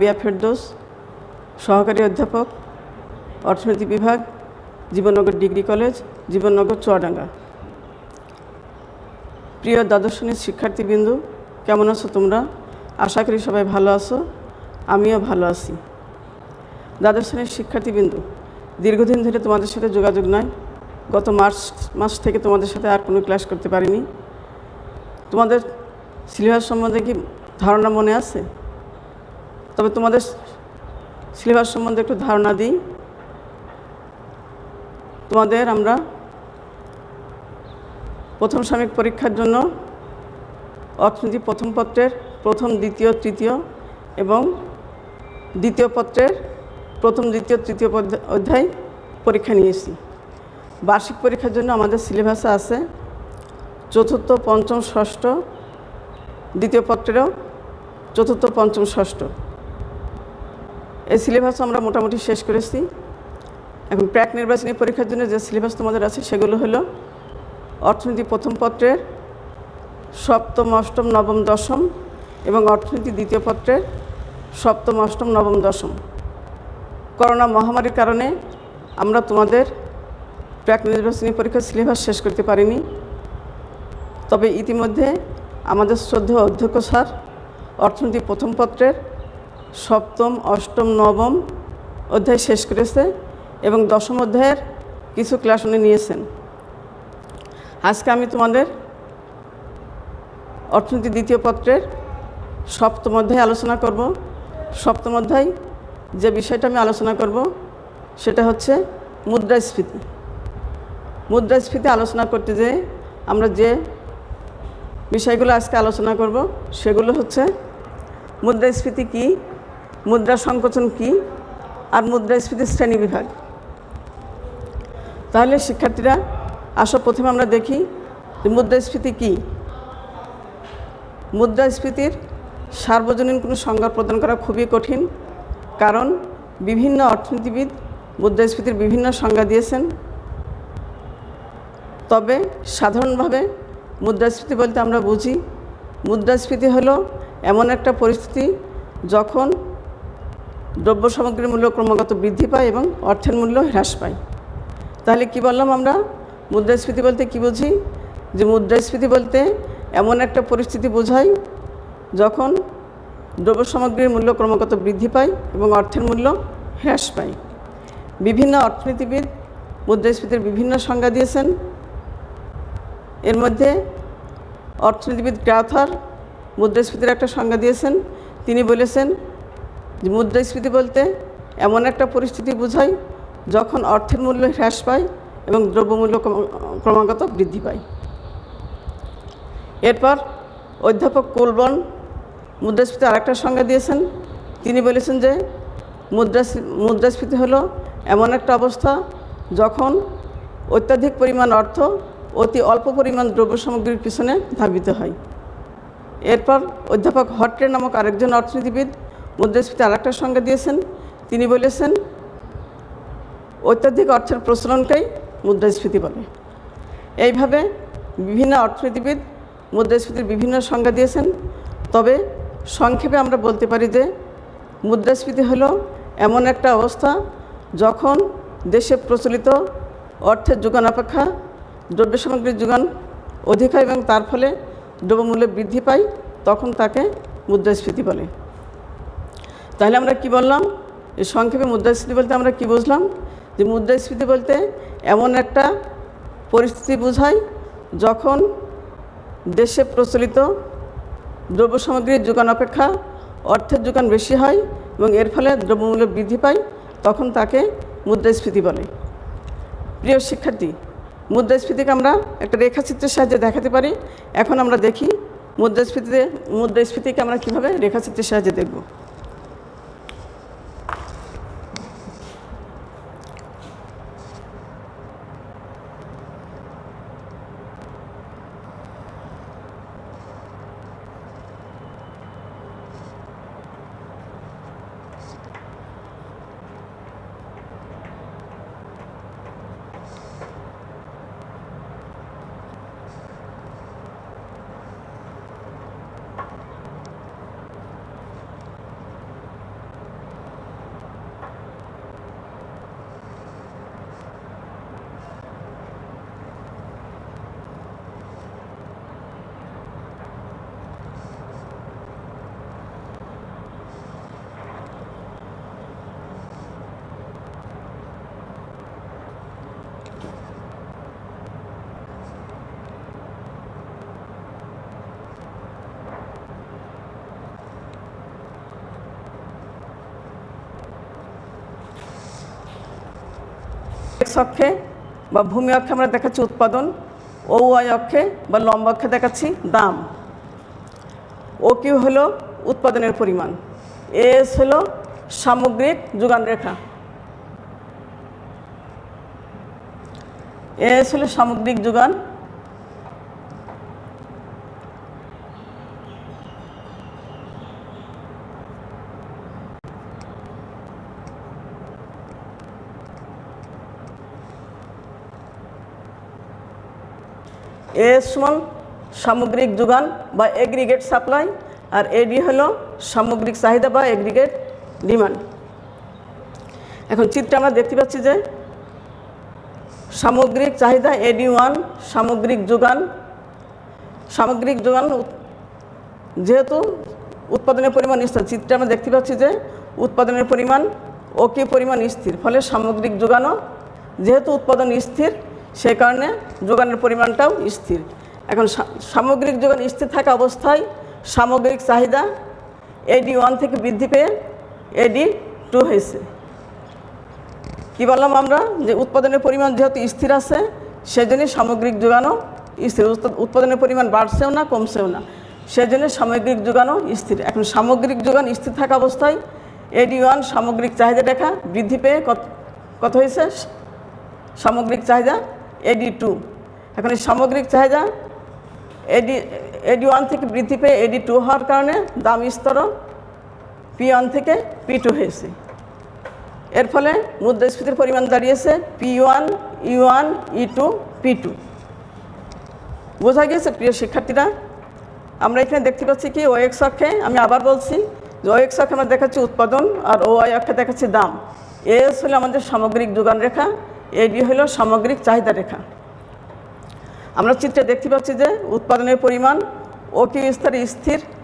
বিয়া ফেরদোস, সহকারী অধ্যাপক, অর্থনীতি বিভাগ, জীবননগর ডিগ্রি কলেজ, জীবননগর চুয়াডাঙ্গা। প্রিয় দ্বাদশ শিক্ষার্থীবৃন্দ, কেমন আছো তোমরা? আশা করি সবাই ভালো আছো, আমিও ভালো আছি। দ্বাদশ শিক্ষার্থীবৃন্দ, দীর্ঘদিন ধরে তোমাদের সাথে যোগাযোগ নাই। গত মার্চ মাস থেকে তোমাদের সাথে আর কোনো ক্লাস করতে পারিনি। তোমাদের সিলেবাস সম্বন্ধে কি ধারণা মনে আছে? তবে তোমাদের সিলেবাস সম্বন্ধে একটু ধারণা দিই। তোমাদের আমরা প্রথম সাময়িক পরীক্ষার জন্য অর্থনীতি প্রথম পত্রের প্রথম, দ্বিতীয়, তৃতীয় এবং দ্বিতীয় পত্রের প্রথম, দ্বিতীয়, তৃতীয় অধ্যায় পরীক্ষা নিয়েছি। বার্ষিক পরীক্ষার জন্য আমাদের সিলেবাসে আছে চতুর্থ, পঞ্চম, ষষ্ঠ, দ্বিতীয় পত্রেরও চতুর্থ, পঞ্চম, ষষ্ঠ। এই সিলেবাস আমরা মোটামুটি শেষ করেছি। এখন প্র্যাক নির্বাচনী পরীক্ষার জন্য যে সিলেবাস তোমাদের আছে সেগুলো হলো অর্থনীতি প্রথম পত্রের, সপ্তম, অষ্টম, নবম, দশম এবং অর্থনীতি দ্বিতীয় পত্রের সপ্তম, অষ্টম, নবম, দশম। করোনা মহামারীর কারণে আমরা তোমাদের প্র্যাক নির্বাচনী পরীক্ষার সিলেবাস শেষ করতে পারিনি। তবে ইতিমধ্যে আমাদের শ্রদ্ধেয় অধ্যক্ষ স্যার অর্থনীতি প্রথম পত্রের সপ্তম, অষ্টম, নবম অধ্যায় শেষ করেছে এবং দশম অধ্যায়ের কিছু ক্লাস উনি নিয়েছেন। আজকে আমি তোমাদের অর্থনীতি দ্বিতীয় পত্রের সপ্তম অধ্যায় আলোচনা করব। সপ্তম অধ্যায় যে বিষয়টা আমি আলোচনা করব, সেটা হচ্ছে মুদ্রাস্ফীতি। মুদ্রাস্ফীতি আলোচনা করতে যেয়ে আমরা যে বিষয়গুলো আজকে আলোচনা করব, সেগুলো হচ্ছে মুদ্রাস্ফীতি কী? মুদ্রা সংকোচন কী আর মুদ্রাস্ফীতির শ্রেণি বিভাগ? তাহলে শিক্ষার্থীরা, আসো প্রথমে আমরা দেখি মুদ্রাস্ফীতি কী। মুদ্রাস্ফীতির সার্বজনীন কোনো সংজ্ঞা প্রদান করা খুবই কঠিন, কারণ বিভিন্ন অর্থনীতিবিদ মুদ্রাস্ফীতির বিভিন্ন সংজ্ঞা দিয়েছেন। তবে সাধারণভাবে মুদ্রাস্ফীতি বলতে আমরা বুঝি মুদ্রাস্ফীতি হলো এমন একটা পরিস্থিতি যখন দ্রব্য সামগ্রীর মূল্য ক্রমাগত বৃদ্ধি পায় এবং অর্থের মূল্য হ্রাস পায়। তাহলে কি বললাম আমরা? মুদ্রাস্ফীতি বলতে কি বুঝি? যে মুদ্রাস্ফীতি বলতে এমন একটা পরিস্থিতি বোঝায় যখন দ্রব্য সামগ্রীর মূল্য ক্রমাগত বৃদ্ধি পায় এবং অর্থের মূল্য হ্রাস পায়। বিভিন্ন অর্থনীতিবিদ মুদ্রাস্ফীতির বিভিন্ন সংজ্ঞা দিয়েছেন। এর মধ্যে অর্থনীতিবিদ ক্রাথার মুদ্রাস্ফীতির একটা সংজ্ঞা দিয়েছেন। তিনি বলেছেন মুদ্রাস্ফীতি বলতে এমন একটা পরিস্থিতি বোঝায় যখন অর্থের মূল্য হ্রাস পায় এবং দ্রব্যমূল্য ক্রমাগত বৃদ্ধি পায়। এরপর অধ্যাপক কুলবন মুদ্রাস্ফীতি আরেকটা সংজ্ঞা দিয়েছেন। তিনি বলেছেন যে মুদ্রাস্ফী, মুদ্রাস্ফীতি হলো এমন একটা অবস্থা যখন অত্যাধিক পরিমাণ অর্থ অতি অল্প পরিমাণ দ্রব্য সামগ্রীর পিছনে ধাবিত হয়। এরপর অধ্যাপক হট্রে নামক আরেকজন অর্থনীতিবিদ মুদ্রাস্ফীতি আরেকটা সংজ্ঞা দিয়েছেন, তিনি বলেছেন অত্যাধিক অর্থের প্রচলনকেই মুদ্রাস্ফীতি বলে। এইভাবে বিভিন্ন অর্থনীতিবিদ মুদ্রাস্ফীতির বিভিন্ন সংজ্ঞা দিয়েছেন, তবে সংক্ষেপে আমরা বলতে পারি যে মুদ্রাস্ফীতি হলো এমন একটা অবস্থা যখন দেশে প্রচলিত অর্থের যোগান অপেক্ষা, দ্রব্য সামগ্রীর যোগান অধিক হয় এবং তার ফলে দ্রব্যমূল্য বৃদ্ধি পায়, তখন তাকে মুদ্রাস্ফীতি বলে। তাহলে আমরা কি বললাম? যে সংক্ষেপে মুদ্রাস্ফীতি বলতে আমরা কি বুঝলাম? যে মুদ্রাস্ফীতি বলতে এমন একটা পরিস্থিতি বোঝায় যখন দেশে প্রচলিত দ্রব্য সামগ্রীর যোগান অপেক্ষা অর্থের যোগান বেশি হয় এবং এর ফলে দ্রব্যমূল্য বৃদ্ধি পায়, তখন তাকে মুদ্রাস্ফীতি বলে। প্রিয় শিক্ষার্থী, মুদ্রাস্ফীতিকে আমরা একটা রেখাচিত্রের সাহায্যে দেখাতে পারি। এখন আমরা দেখি মুদ্রাস্ফীতিতে, মুদ্রাস্ফীতিকে আমরা কীভাবে রেখাচিত্রের সাহায্যে দেখব। অক্ষে বা ভূমি অক্ষে আমরা দেখাচ্ছি উৎপাদন ও ওয়াই অক্ষে বা লম্ব অক্ষে দেখাচ্ছি দাম। ও কিউ হলো উৎপাদনের পরিমাণ। এস হলো সামগ্রিক যোগান রেখা। এস হলো সামগ্রিক যোগান এস সমান সামগ্রিক যোগান বা এগ্রিগেট সাপ্লাই, আর এডি হলো সামগ্রিক চাহিদা বা এগ্রিগেট ডিমান্ড। এখন চিত্রে আমরা দেখতে পাচ্ছি যে সামগ্রিক চাহিদা এডি ওয়ান, সামগ্রিক যোগান। সামগ্রিক যোগান যেহেতু উৎপাদনের পরিমাণ স্থির, চিত্রে আমরা দেখতে পাচ্ছি যে উৎপাদনের পরিমাণ ও কি পরিমাণ স্থির, ফলে সামগ্রিক যোগানও যেহেতু উৎপাদন স্থির সেই কারণে যোগানের পরিমাণটাও স্থির। এখন সামগ্রিক যোগান স্থির থাকা অবস্থায় সামগ্রিক চাহিদা এডি ওয়ান থেকে বৃদ্ধি পেয়ে এডি টু হয়েছে। কী বললাম আমরা? যে উৎপাদনের পরিমাণ যেহেতু স্থির আছে, সেজন্য সামগ্রিক যোগানও স্থির। উৎপাদনের পরিমাণ বাড়ছেও না, কমছেও না। সেজন্য সামগ্রিক যোগানও স্থির। এখন সামগ্রিক যোগান স্থির থাকা অবস্থায় এডি ওয়ান সামগ্রিক চাহিদা দেখা বৃদ্ধি পেয়ে কত কত হয়েছে? সামগ্রিক চাহিদা এডি টু এখন এই সামগ্রিক চাহিদা এডি এডি ওয়ান থেকে বৃদ্ধি পেয়ে এডি টু হওয়ার কারণে দাম স্তরও পি ওয়ান থেকে পি টু হয়েছে। এর ফলে মুদ্রাস্ফীতির পরিমাণ দাঁড়িয়েছে P one E one E two P two বোঝা গিয়েছে প্রিয় শিক্ষার্থীরা, আমরা এখানে দেখতে পাচ্ছি কি ও এক্স অক্ষে আমি আবার বলছি যে ও এক্স অক্ষে আমরা দেখাচ্ছি উৎপাদন আর ও ওয়াই অক্ষে দেখাচ্ছি দাম। এস হলো আমাদের সামগ্রিক যোগান রেখা এডি হল সামগ্রিক চাহিদা রেখা। আমরা চিত্রে দেখতে পাচ্ছি যে উৎপাদনের পরিমাণ কি স্তরে স্থির